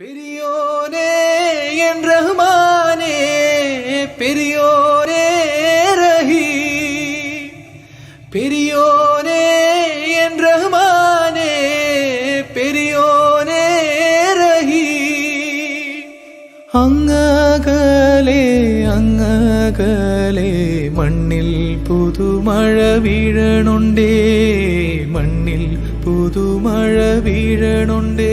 பெரியோனே என் ரஹ்மானே பெரியோனே ரஹி பெரியோனே என் ரஹ்மானே பெரியோனே ரஹி അങ്ങകലെ അങ്ങകലെ മണ്ണിൽ പുതുമഴ വീഴണുണ്ടേ മണ്ണിൽ പുതുമഴ വീഴണുണ്ടേ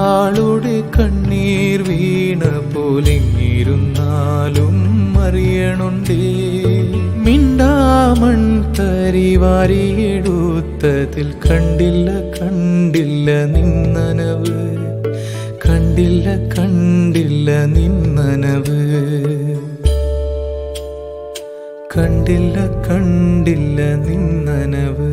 നെഞ്ചിലൊരാളുടെ കണ്ണീർ വീണ പോലെങ്ങിരുന്നാലും അറിയണുണ്ടേ. മിണ്ടാമൺ തരിവാരിയെടുത്തതിൽ കണ്ടില്ല കണ്ടില്ല നിന്നനവ്. കണ്ടില്ല കണ്ടില്ല നിന്നനവ്. കണ്ടില്ല കണ്ടില്ല നിന്നനവ്.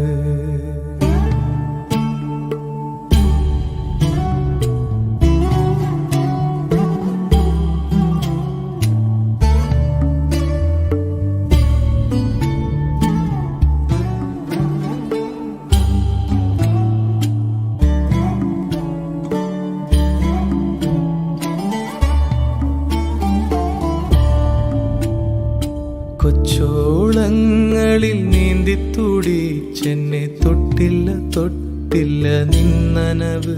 കൊച്ചോളങ്ങളിൽ നീന്തി ചെന്നെ തൊട്ടില്ല തൊട്ടില്ല നിന്നനവ്.